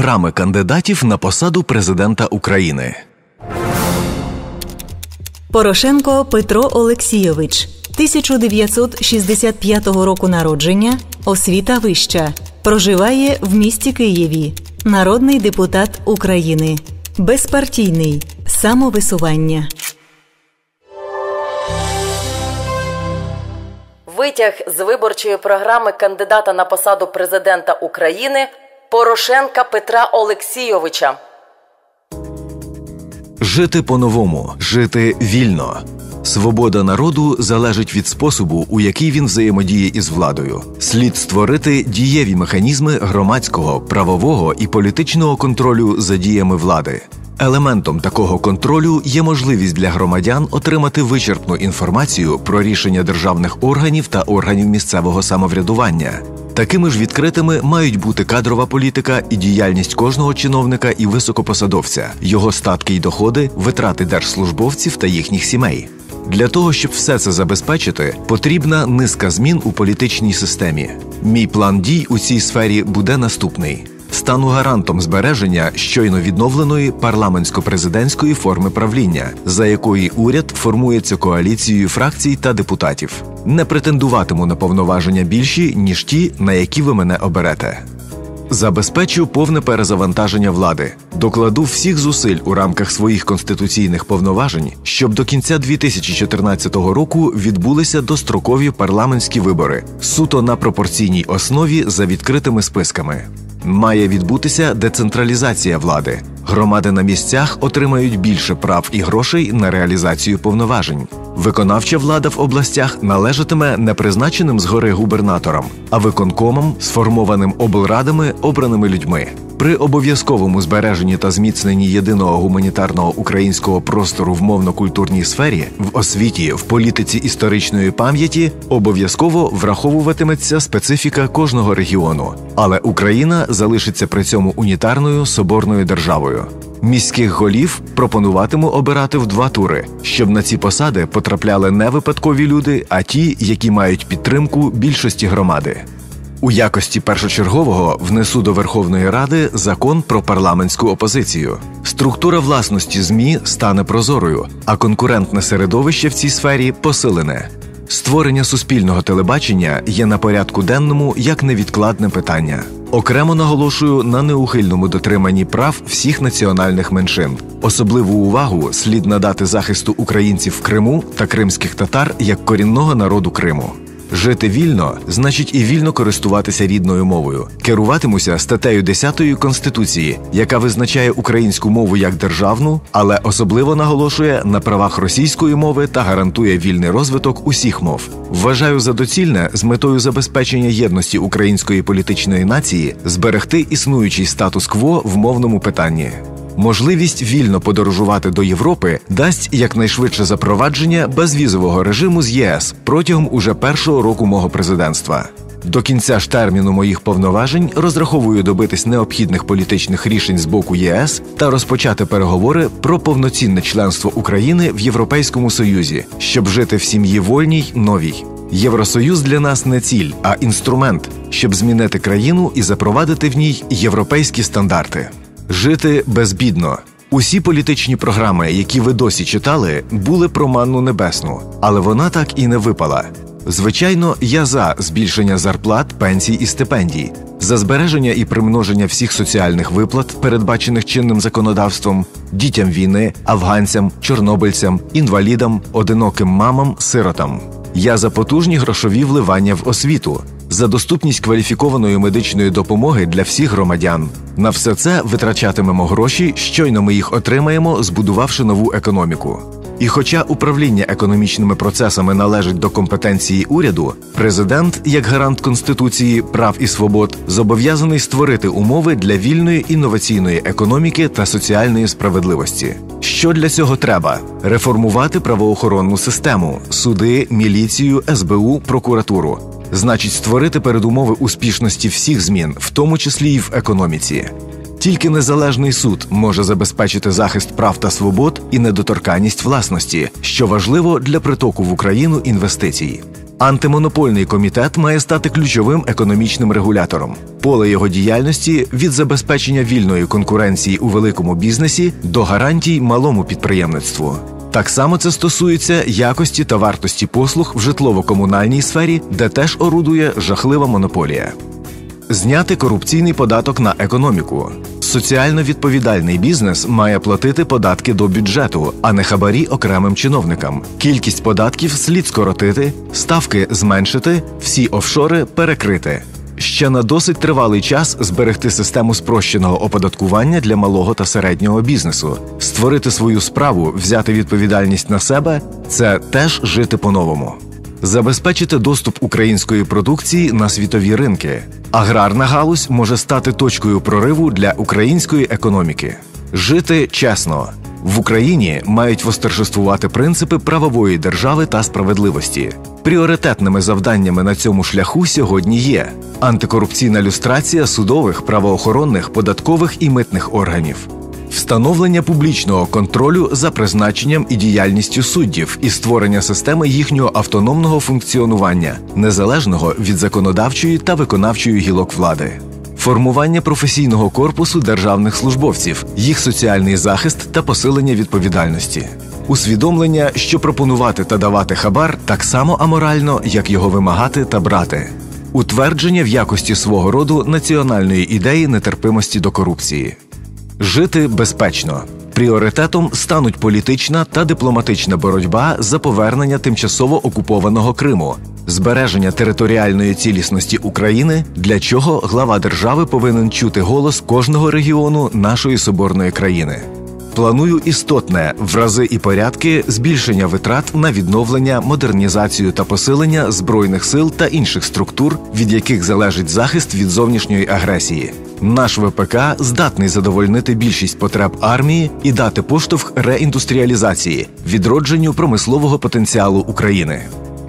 Програми кандидатів на посаду президента України. Порошенко Петро Олексійович, 1965 року народження, освіта вища. Проживає в місті Києві. Народний депутат України. Безпартійний. Самовисування. Витяг з виборчої програми кандидата на посаду президента України Порошенка Петра Олексійовича. Жити по-новому, жити вільно. Свобода народу залежить від способу, у який він взаємодіє із владою. Слід створити дієві механізми громадського, правового і політичного контролю за діями влади. Елементом такого контролю є можливість для громадян отримати вичерпну інформацію про рішення державних органів та органів місцевого самоврядування. Такими ж відкритими мають бути кадрова політика і діяльність кожного чиновника і високопосадовця, його статки й доходи, витрати держслужбовців та їхніх сімей. Для того щоб все це забезпечити, потрібна низка змін у політичній системі. Мій план дій у цій сфері буде наступний: стану гарантом збереження щойно відновленої парламентсько-президентської форми правління, за якої уряд формується коаліцією фракцій та депутатів. Не претендуватиму на повноваження більші ніж ті, на які ви мене оберете. Забезпечу повне перезавантаження влади, докладу всіх зусиль у рамках своїх конституційних повноважень, щоб до кінця 2014 року відбулися дострокові парламентські вибори суто на пропорційній основі за відкритими списками. Має відбутися децентралізація влади. Громади на місцях отримають більше прав і грошей на реалізацію повноважень. Виконавча влада в областях належатиме не призначеним згори губернаторам, а виконкомам, сформованим облрадами, обраними людьми. При обов'язковому збереженні та зміцненні єдиного гуманітарного українського простору в мовно-культурній сфері, в освіті, в політиці історичної пам'яті обов'язково враховуватиметься специфіка кожного регіону, але Україна залишиться при цьому унітарною соборною державою. Міських голів пропонуватиму обирати в два тури, щоб на ці посади потрапляли не випадкові люди, а ті, які мають підтримку більшості громади. У якості першочергового внесу до Верховної Ради закон про парламентську опозицію. Структура власності ЗМІ стане прозорою, а конкурентне середовище в цій сфері посилене. Створення суспільного телебачення є на порядку денному як невідкладне питання. Окремо наголошую на неухильному дотриманні прав всіх національних меншин. Особливу увагу слід надати захисту українців в Криму та кримських татар як корінного народу Криму. Жити вільно значить і вільно користуватися рідною мовою. Керуватимуся статтею 10 Конституції, яка визначає українську мову як державну, але особливо наголошує на правах російської мови та гарантує вільний розвиток усіх мов. Вважаю за доцільне з метою забезпечення єдності української політичної нації зберегти існуючий статус-кво в мовному питанні. Можливість вільно подорожувати до Європи дасть якнайшвидше запровадження безвізового режиму з ЄС протягом уже першого року мого президентства. До кінця ж терміну моїх повноважень розраховую добитись необхідних політичних рішень з боку ЄС та розпочати переговори про повноцінне членство України в Європейському Союзі, щоб жити в сім'ї вольній новій. Євросоюз для нас не ціль, а інструмент, щоб змінити країну і запровадити в ній європейські стандарти. Жити безбідно. Усі політичні програми, які ви досі читали, були про манну небесну, але вона так і не випала. Звичайно, я за збільшення зарплат, пенсій і стипендій, за збереження і примноження всіх соціальних виплат, передбачених чинним законодавством, дітям війни, афганцям, чорнобильцям, інвалідам, одиноким мамам, сиротам. Я за потужні грошові вливання в освіту, за доступність кваліфікованої медичної допомоги для всіх громадян. На все це витрачатимемо гроші, щойно ми їх отримаємо, збудувавши нову економіку. І хоча управління економічними процесами належить до компетенції уряду, президент, як гарант конституції, прав і свобод, зобов'язаний створити умови для вільної інноваційної економіки та соціальної справедливості. Що для цього треба? Реформувати правоохоронну систему, суди, міліцію, СБУ, прокуратуру. Значить, створити передумови успішності всіх змін, в тому числі й в економіці. Тільки незалежний суд може забезпечити захист прав та свобод і недоторканність власності, що важливо для притоку в Україну інвестицій. Антимонопольний комітет має стати ключовим економічним регулятором. Поле його діяльності від забезпечення вільної конкуренції у великому бізнесі до гарантій малому підприємництву. Так само це стосується якості та вартості послуг в житлово-комунальній сфері, де теж орудує жахлива монополія. Зняти корупційний податок на економіку. Соціально відповідальний бізнес має платити податки до бюджету, а не хабарі окремим чиновникам. Кількість податків слід скоротити, ставки зменшити, всі офшори перекрити. Ще на досить тривалий час зберегти систему спрощеного оподаткування для малого та середнього бізнесу, створити свою справу, взяти відповідальність на себе це теж жити по-новому забезпечити доступ української продукції на світові ринки. Аграрна галузь може стати точкою прориву для української економіки. Жити чесно в Україні мають восторжествувати принципи правової держави та справедливості. Пріоритетними завданнями на цьому шляху сьогодні є антикорупційна люстрація судових, правоохоронних, податкових і митних органів встановлення публічного контролю за призначенням і діяльністю суддів і створення системи їхнього автономного функціонування, незалежного від законодавчої та виконавчої гілок влади. Формування професійного корпусу державних службовців, їх соціальний захист та посилення відповідальності, усвідомлення, що пропонувати та давати хабар так само аморально, як його вимагати та брати, утвердження в якості свого роду національної ідеї нетерпимості до корупції. Жити безпечно. Пріоритетом стануть політична та дипломатична боротьба за повернення тимчасово окупованого Криму, збереження територіальної цілісності України, для чого глава держави повинен чути голос кожного регіону нашої соборної країни. Планую істотне в рази і порядки збільшення витрат на відновлення, модернізацію та посилення збройних сил та інших структур, від яких залежить захист від зовнішньої агресії. Наш ВПК здатний задовольнити більшість потреб армії і дати поштовх реіндустріалізації, відродженню промислового потенціалу України.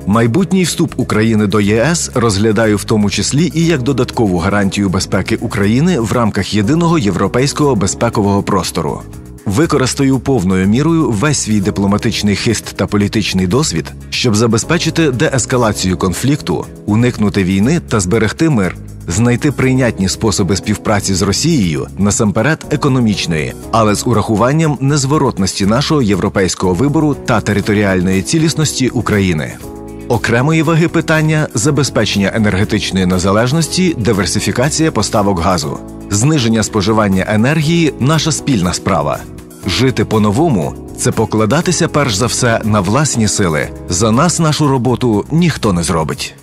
Майбутній вступ України до ЄС розглядаю в тому числі і як додаткову гарантію безпеки України в рамках єдиного європейського безпекового простору. Використаю повною мірою весь свій дипломатичний хист та політичний досвід, щоб забезпечити деескалацію конфлікту, уникнути війни та зберегти мир знайти прийнятні способи співпраці з Росією насамперед економічної, але з урахуванням незворотності нашого європейського вибору та територіальної цілісності України. Окремої ваги питання забезпечення енергетичної незалежності, диверсифікація поставок газу, зниження споживання енергії наша спільна справа. Жити по-новому це покладатися перш за все на власні сили. За нас нашу роботу ніхто не зробить.